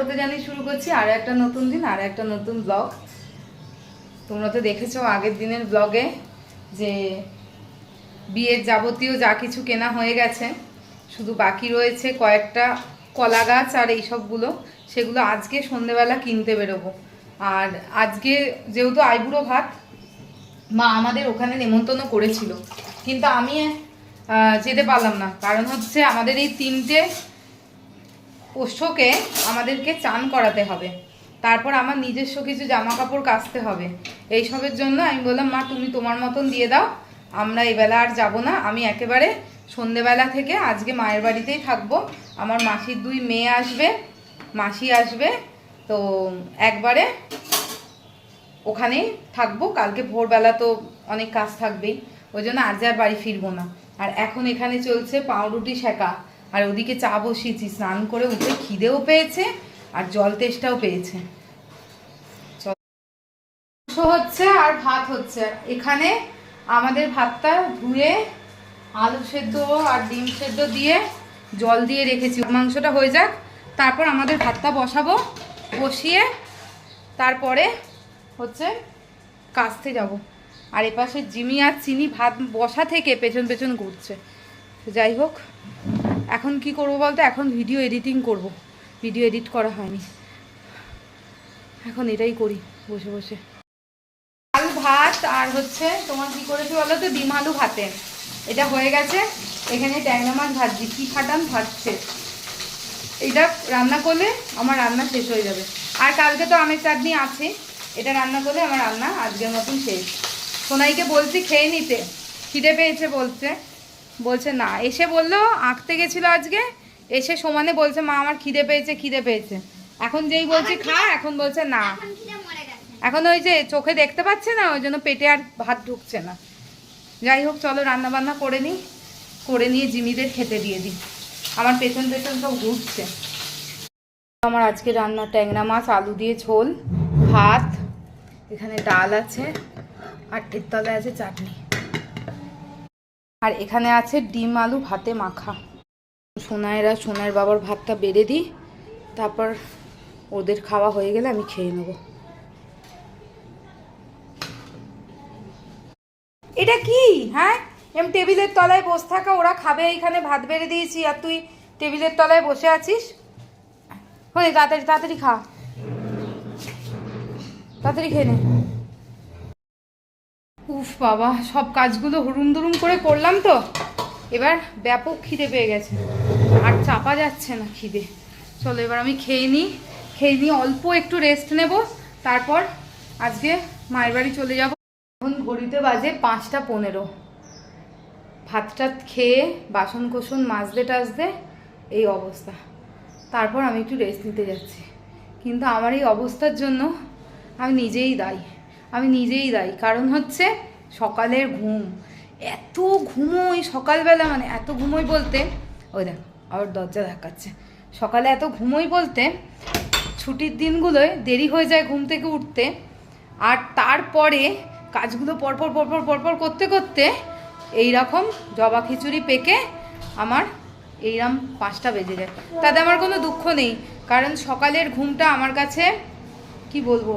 স্বাগত জানিয়ে শুরু করছি আর একটা নতুন দিন, আর একটা নতুন ব্লগ তোমরা তো দেখেছ আগের দিনের ব্লগে যে বিয়ের যাবতীয় যা কিছু কেনা হয়ে গেছে। শুধু বাকি রয়েছে কয়েকটা কলা গাছ আর এইসবগুলো সেগুলো আজকে সন্ধেবেলা কিনতে বেরোবো। আর আজকে যেহেতু আইবুড়ো ভাত, মা আমাদের ওখানে নেমন্তন্ন করেছিল। কিন্তু আমি যেতে পারলাম না। কারণ হচ্ছে আমাদের এই তিনটে পোষ্যকে আমাদেরকে চান করাতে হবে। তারপর আমার নিজস্ব কিছু জামা কাপড় কাচতে হবে। এইসবের জন্য আমি বললাম, মা, তুমি তোমার মতন দিয়ে দাও। আমরা এবেলা আর যাব না। আমি একেবারে সন্ধেবেলা থেকে আজকে মায়ের বাড়িতেই থাকব। আমার মাসির দুই মেয়ে আসবে, মাসি আসবে। তো একবারে ওখানেই থাকব। কালকে ভোরবেলা তো অনেক কাজ থাকবেই। ওই জন্য আজ আর বাড়ি ফিরবো না। আর এখন এখানে চলছে পাউরুটি শেখা। আর ওদিকে চা বসিয়েছি, স্নান করে উঠে খিদেও পেয়েছে আর জল তেষ্টাও পেয়েছে। হচ্ছে আর ভাত হচ্ছে। এখানে আমাদের ভাতটা ধুয়ে, আলু সেদ্ধ আর ডিম সেদ্ধ দিয়ে জল দিয়ে রেখেছি। মাংসটা হয়ে যাক, তারপর আমাদের ভাতটা বসাবো, বসিয়ে তারপরে হচ্ছে কাস্তে যাব। আর এপাশে জিমি আর চিনি ভাত বসা থেকে পেছন পেছন ঘুরছে। যাই হোক। এখন কি করব বলতো? এখন ভিডিও এডিটিং করব। ভিডিও এডিট করা হয়নি। এখন এটাই করি, বসে বসে। আলু ভাত আর হচ্ছে তোমার কি করেছি বলো তো ডিম আলু ভাতে। এটা হয়ে গেছে। এখানে ট্যাংরা মাছ ভাজছি। কি ফাটান ভাজছে। এইটা রান্না করলে আমার রান্না শেষ হয়ে যাবে। আর কালকে তো আমের চাটনি আছে। এটা রান্না করলে আমার রান্না আজকের মতন শেষ। সোনাইকে বলছি খেয়ে নিতে। খিদে পেয়েছে বলছে। বলছে না। এসে বলল আঁকতে গেছিল আজকে। এসে সমানে বলছে মা আমার খিদে পেয়েছে খিদে পেয়েছে। এখন যেই বলছি খা। এখন বলছে না। এখন ওই যে চোখে দেখতে পাচ্ছে না ওই জন্য পেটে আর ভাত ঢুকছে না। যাই হোক চলো রান্না বান্না করে নিই। করে নিয়ে জিমিদের খেতে দিয়ে দিই। আমার পেছন পেছন সব ঘুরছে। আমার আজকে রান্না ট্যাংরা মাছ আলু দিয়ে ঝোল ভাত এখানে ডাল আছে আর এর তলায় আছে চাটনি। আর এখানে আছে ডিম, আলু, ভাতে মাখা। সোনাইরা সোনার বাবার ভাতটা বেড়ে দিই, তারপর ওদের খাওয়া হয়ে গেলে আমি খেয়ে নেব। এটা কি? হ্যাঁ? এম টেবিলের তলায় বসে থাকা, ওরা খাবে এইখানে ভাত বেড়ে দিয়েছি, আর তুই টেবিলের তলায় বসে আছিস? হয়ে, তাড়াতাড়ি তাড়াতাড়ি খা। তাড়াতাড়ি খেয়ে নে। বাবা, সব কাজগুলো হুড়ুম দুরুম করে করলাম তো। এবার ব্যাপক খিদে পেয়ে গেছে। আর চাপা যাচ্ছে না খিদে। চলো এবার আমি খেয়ে নিই। খেয়ে নিয়ে অল্প একটু রেস্ট নেব। তারপর আজকে মায়ের বাড়ি চলে যাব। এখন ঘড়িতে বাজে পাঁচটা পনেরো। ভাতটা খেয়ে বাসন কোসন মাজতে টাজতে এই অবস্থা। তারপর আমি একটু রেস্ট নিতে যাচ্ছি। কিন্তু আমার এই অবস্থার জন্য আমি নিজেই দায়ী। আমি নিজেই দায়ী। কারণ হচ্ছে সকালের ঘুম, এত ঘুমোই সকালবেলা মানে এত ঘুমোই বলতে, ওই দেখ, আবার দরজা দেখাচ্ছে। সকালে এত ঘুমোই বলতে, ছুটির দিনগুলোয় দেরি হয়ে যায় ঘুম থেকে উঠতে, আর তারপরে কাজগুলো পরপর পরপর পরপর করতে করতে এই রকম জবা খিচুড়ি পেকে আমার এইরকম পাঁচটা বেজে যায়। তাতে আমার কোনো দুঃখ নেই, কারণ সকালের ঘুমটা আমার কাছে, কি বলব,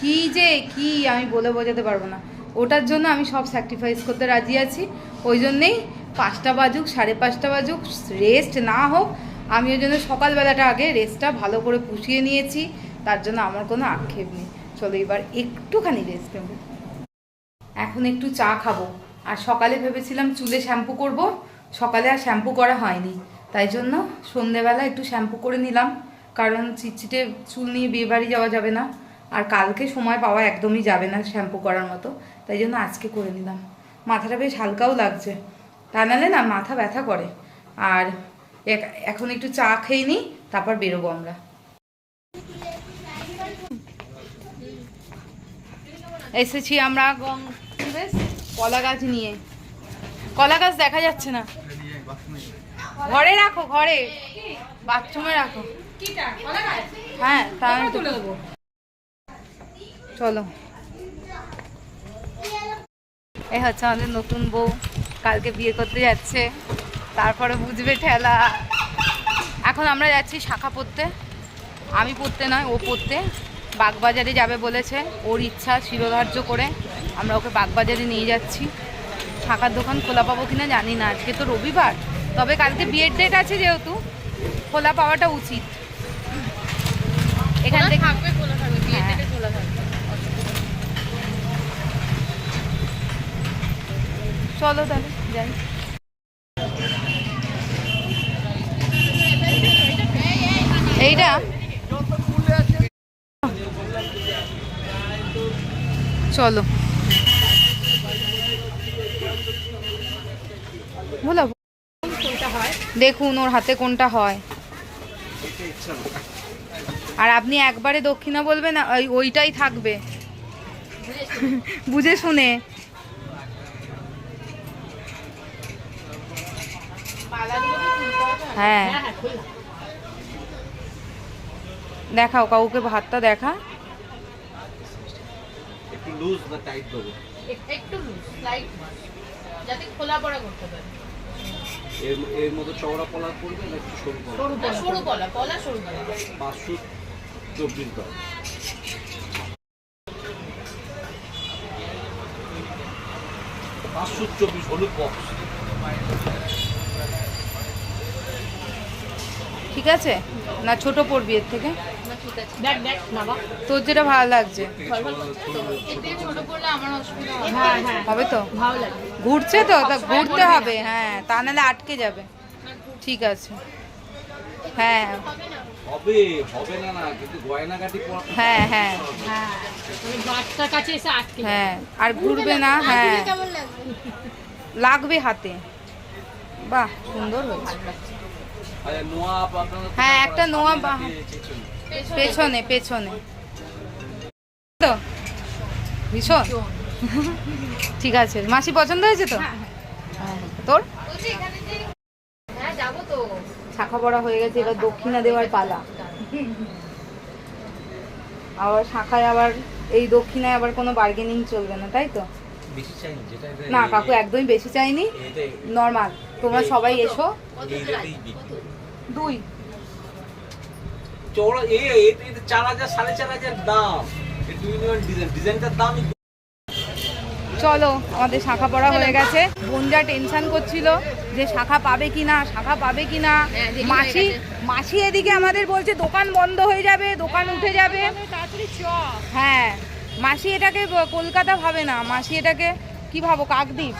কি যে, কি আমি বলে বোঝাতে পারব না। ওটার জন্য আমি সব স্যাক্রিফাইস করতে রাজি আছি। ওই জন্যেই পাঁচটা বাজুক, সাড়ে পাঁচটা বাজুক রেস্ট না হোক, আমি ওই জন্য সকালবেলাটা আগে রেস্টটা ভালো করে পুষিয়ে নিয়েছি। তার জন্য আমার কোনো আক্ষেপ নেই। চলো এবার একটুখানি রেস্ট নেব। এখন একটু চা খাব। আর সকালে ভেবেছিলাম চুলে শ্যাম্পু করব। সকালে আর শ্যাম্পু করা হয়নি। তাই জন্য সন্ধেবেলা একটু শ্যাম্পু করে নিলাম। কারণ চিটচিটে চুল নিয়ে বিয়ে বাড়ি যাওয়া যাবে না। আর কালকে সময় পাওয়া একদমই যাবে না শ্যাম্পু করার মতো। তাই জন্য আজকে করে নিলাম। মাথাটা বেশ হালকাও লাগছে। তা নাহলে না মাথা ব্যথা করে। আর এখন একটু চা খেয়ে নিই তারপর বেরোবো আমরা। এসেছি আমরা কলা গাছ নিয়ে। কলা গাছ দেখা যাচ্ছে না। ঘরে রাখো ঘরে। বাথরুমে রাখো। হ্যাঁ তা আমি তুলে দেবো? চলো। এই হচ্ছে আমাদের নতুন বউ কালকে বিয়ে করতে যাচ্ছে তারপরে বুঝবে ঠেলা। এখন আমরা যাচ্ছি শাখা পড়তে। আমি পড়তে নয় ও পড়তে। বাগবাজারে যাবে বলেছে ওর ইচ্ছা শিরোধার্য করে। আমরা ওকে বাগবাজারে নিয়ে যাচ্ছি। শাখার দোকান খোলা পাবো কিনা জানি না আজকে তো রবিবার। তবে কালকে বিয়ের ডেট আছে যেহেতু খোলা পাওয়াটা উচিত। এখান থেকে থাকবে খোলা থাকবে বিয়ের হ্যাঁ। ডেটে খোলা থাকবে চলো তাহলে, যাই। এইটা? চলো। দেখুন ওর হাতে কোনটা হয়। আর আপনি একবারে দক্ষিণা বলবেন ওইটাই থাকবে। বুঝে শুনে। হ্যাঁ। দেখাও কাউকে হাতটা দেখা। একটু লুজ না টাইট দেবো। একটু লুজ লাইট যাতে খোলা পড়া করতে পারে। এর চওড়া পলার পড়বে না একটু সরু পলা? সরু পলা পলা পলা সরু পলা। পাঁচশো চব্বিশ দাম পাঁচশো চব্বিশ হলুদ বক্স ঠিক আছে? না ছোট পড়বি এর থেকে। না ঠিক আছে। দেখ দেখ বাবা। তোর যেটা ভালো লাগছে। হবে। হ্যাঁ হ্যাঁ। হবে তো। ঘুরছে তো? তা ঘুরতে হবে হ্যাঁ। তা নাহলে আটকে যাবে। ঠিক আছে। হ্যাঁ। হবে হবে না না। কিন্তু গয়নাগাটি হ্যাঁ হ্যাঁ। হ্যাঁ। বাচ্চার কাছে এসে আটকে হ্যাঁ আর ঘুরবে না হ্যাঁ। লাগবে হাতে। বাহ সুন্দর হয়েছে। হ্যাঁ, একটা নোয়া বা- পেছনে। পেছনে তো? ভীষণ? ঠিক আছে। মাসি পছন্দ হয়েছে তো? হ্যাঁ, তোর? হ্যাঁ শাখা পড়া হয়ে গেছে এবার দক্ষিণা দেওয়ার পালা। আবার শাখায় আবার এই দক্ষিণায় আবার কোনো বার্গেনিং চলবে না তাই তো? না কাকু একদমই বেশি চাইনি। নর্মাল তোমরা সবাই এসো। দুই। চওড়া এ এটা এটা চার হাজার সাড়ে চার হাজার দাম। এই দুই নেওয়ার ডিজাইন ডিজাইনটার দামই চলো আমাদের শাখা পড়া হয়ে গেছে। বোন যা টেনশন করছিল যে শাখা পাবে কি না শাখা পাবে কি না হ্যাঁ, মাসি মাসি এদিকে আমাদের বলছে দোকান বন্ধ হয়ে যাবে দোকান উঠে যাবে। হ্যাঁ মাসি এটাকে কলকাতা ভাবে না। মাসি এটাকে কি ভাবো কাকদ্বীপ?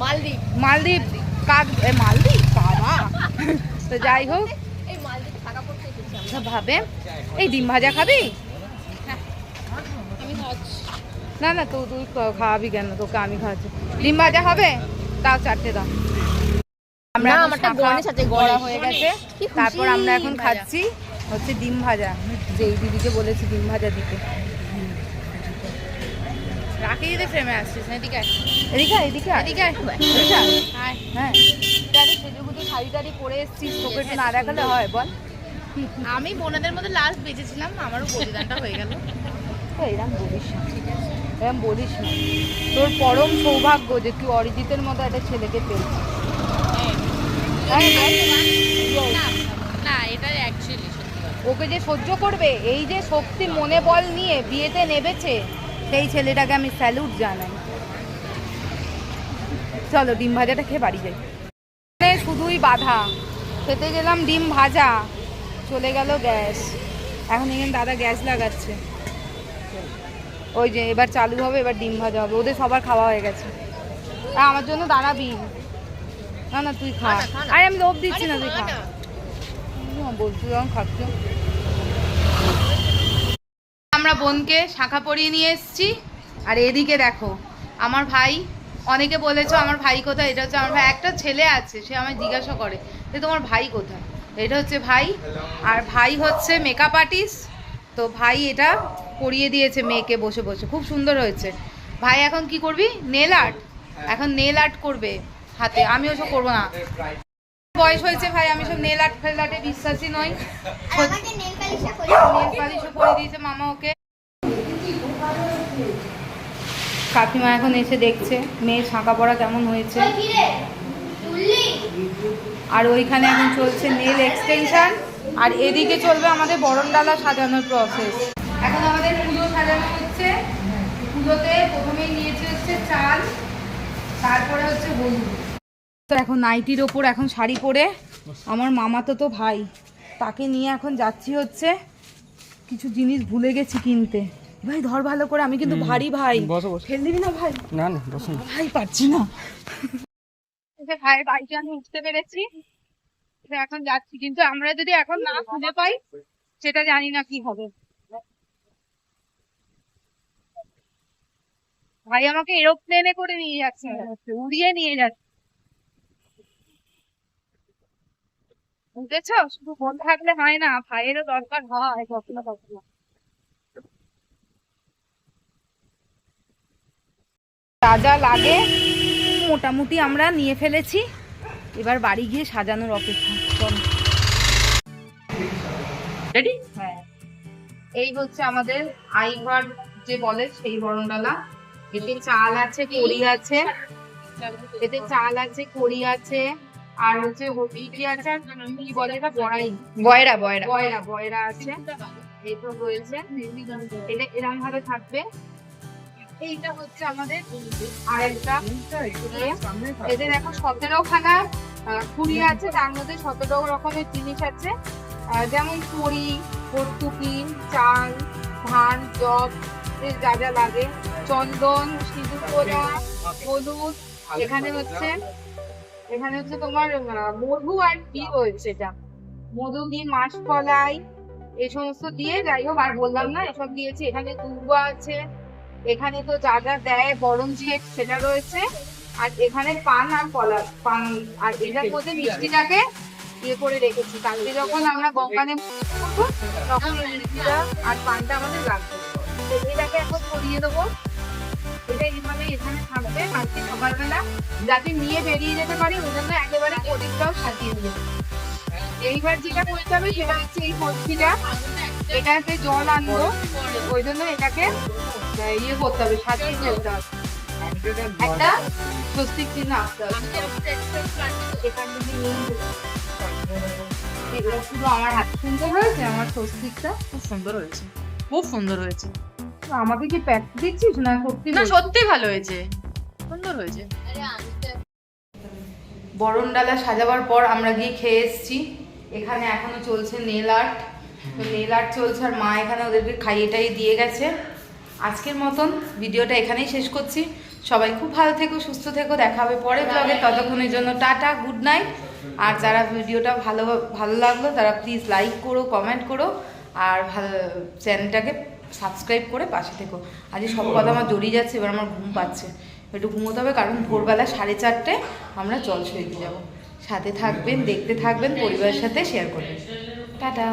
মালদ্বীপ। মালদ্বীপ কাক মালদ্বীপ? তো যাই হোক। তো ভাবে। এই ডিম ভাজা খাবি? না না তো তুই খাওয়াবি কেন? তোকে আমি খাওয়াচ্ছি। ডিম ভাজা হবে? তাও চারটে দাও। আমরা। হয়ে গেছে। তারপর আমরা এখন খাচ্ছি হচ্ছে ডিম ভাজা। যে এই দিদিকে বলেছি ডিম ভাজা দিতে। রাখি দিতে ফ্রেমে আসছিস। এদিকে এদিকে এদিকে এদিকে। হ্যাঁ। গুজে শাড়ি টাড়ি পরে এসছিস তোকে একটু না দেখালে হয় বল। আমি বোনাদের মধ্যে লাস্ট বেঁচেছিলাম আমারও বলিদানটা হয়ে গেল। তো এরম বলিস না এরম বলিস না। তোর পরম সৌভাগ্য যে তুই অরিজিতের মতো একটা ছেলেকে হ্যাঁ, না না এটা অ্যাকচুয়ালি ওকে যে সহ্য করবে এই যে শক্তি মনে বল নিয়ে বিয়েতে নেবেছে সেই ছেলেটাকে আমি স্যালুট জানাই। চলো ডিম ভাজাটা খেয়ে বাড়ি যাই। এখানে শুধুই বাধা। খেতে গেলাম ডিম ভাজা চলে গেল গ্যাস। এখন এখানে দাদা গ্যাস লাগাচ্ছে। ওই যে এবার চালু হবে এবার ডিম ভাজা হবে। ওদের সবার খাওয়া হয়ে গেছে। আর আমার জন্য দাঁড়াবি না না তুই খা। না। আরে আমি লোভ দিচ্ছি না তুই খা বলছি যখন খাচ্ছ। আমরা বোনকে শাখা পরিয়ে নিয়ে এসেছি। আর এদিকে দেখো আমার ভাই অনেকে বলেছ আমার ভাই কোথায় এটা হচ্ছে আমার ভাই একটা ছেলে আছে সে আমায় জিজ্ঞাসা করে যে তোমার ভাই কোথায়? এটা হচ্ছে ভাই আর ভাই হচ্ছে মেকআপ আর্টিস্ট তো ভাই এটা পরিয়ে দিয়েছে মেয়েকে বসে বসে খুব সুন্দর হয়েছে। ভাই এখন কি করবি? নেল আর্ট এখন নেল আর্ট করবে হাতে আমি ওসব করব না। বয়স হয়েছে ভাই আমি সব নেল আর্ট ফেল আর্টে বিশ্বাসী নই। নেল পালিশও করে দিয়েছে মামা ওকে। কাকিমা এখন এসে দেখছে মেয়ে ছাঁকা পড়া কেমন হয়েছে। আর ওইখানে এখন চলছে নেল এক্সটেনশন আর এদিকে চলবে আমাদের বরণডালা সাজানোর প্রসেস এখন আমাদের পুজো সাজানো হচ্ছে। পুজোতে প্রথমেই নিয়েছে হচ্ছে চাল তারপরে হচ্ছে হলুদ। তো এখন নাইটির ওপর এখন শাড়ি পরে আমার মামা তো তো ভাই তাকে নিয়ে এখন যাচ্ছি হচ্ছে কিছু জিনিস ভুলে গেছি কিনতে। ভাই ধর ভালো করে আমি কিন্তু ভারী ভাই। ফেল দিবি না ভাই? না না বসুন ভাই পারছি না। যে ভাইয়ের বাড়িতে আমি উঠতে পেরেছি এখন যাচ্ছি কিন্তু আমরা যদি এখন না খুঁজে পাই সেটা জানি না কি হবে। ভাই আমাকে এরোপ্লেনে করে নিয়ে যাচ্ছে। উড়িয়ে নিয়ে যাচ্ছে। বুঝেছ? শুধু মন থাকলে হয় না ভাইয়েরও দরকার হয় কখনো কখনো। যা যা লাগে। মোটামুটি আমরা নিয়ে ফেলেছি। এবার বাড়ি গিয়ে সাজানোর অপেক্ষা হ্যাঁ। এই হচ্ছে আমাদের আইভার যে বলে সেই বরণডালা। এতে চাল আছে কড়ি আছে। এতে চাল আছে কড়ি আছে। আর হচ্ছে হবিটি আছে আর কি বলে এটা? বড়াই। বয়রা বয়রা। বয়রা বয়রা আছে। তো রয়েছে। এটা এরকম ভাবে থাকবে। এইটা হচ্ছে আমাদের আরেকটা। এদের এখন সতেরো খানা কুড়ি আছে তার মধ্যে সতেরো রকমের জিনিস আছে। যেমন কড়ি ভর্তুকি চাল ধান জব যা যা লাগে। চন্দন সিঁদুর পোড়া হলুদ এখানে হচ্ছে এখানে হচ্ছে তোমার মধু আর কি রয়েছে এটা। মধু দিয়ে মাসকলাই এই সমস্ত দিয়ে যাই হোক আর বললাম না এসব দিয়েছি। এখানে দুর্বা আছে এখানে তো যা যা দেয় বরং দিয়ে সেটা রয়েছে। আর এখানে পান আর কলা, পান, আর এটার মধ্যে মিষ্টিটাকে ইয়ে করে রেখেছি। কালকে যখন আমরা গঙ্গানে তখন মিষ্টিটা আর পানটা আমাদের লাগবে। এটাকে এখন করিয়ে দেবো। এটা এইভাবে এখানে থাকবে। কালকে সকালবেলা যাতে নিয়ে বেরিয়ে যেতে পারি ওই জন্য একেবারে প্রদীপটাও সাজিয়ে দিয়েছি এইবার যেটা করতে হবে, সেটা হচ্ছে এই মূর্তিটা এটাতে জল আনব। ওই জন্য এটাকে ইয়ে করতে হবে সাজিয়ে ফেলতে হবে। একটা স্বস্তিক চিহ্ন আসতে হবে। পুরো আমার হাত সুন্দর হয়েছে আমার স্বস্তিকটা খুব সুন্দর হয়েছে। খুব সুন্দর হয়েছে। তো আমাকে কি প্যাক দিচ্ছিস না সত্যি না? সত্যি ভালো হয়েছে। সুন্দর হয়েছে। বরণডালা সাজাবার পর আমরা গিয়ে খেয়ে এসেছি। এখানে এখনও চলছে নেল আর্ট। নেল আর্ট চলছে আর মা এখানে ওদেরকে খাইয়ে টাইয়ে দিয়ে গেছে। আজকের মতন ভিডিওটা এখানেই শেষ করছি। সবাই খুব ভালো থেকো, সুস্থ থেকো, দেখা হবে পরে ব্লগে ততক্ষণের জন্য টাটা গুড নাইট আর যারা ভিডিওটা ভালো ভালো লাগল, তারা প্লিজ লাইক করো কমেন্ট করো। আর ভালো চ্যানেলটাকে সাবস্ক্রাইব করে পাশে থেকো। আজকে সব কথা আমার জড়িয়ে যাচ্ছে, এবার আমার ঘুম পাচ্ছে। একটু ঘুমোতে হবে, কারণ ভোরবেলা সাড়ে চারটে আমরা জল সইতে যাব। সাথে থাকবেন, দেখতে থাকবেন, পরিবারের সাথে শেয়ার করবেন। টাটা।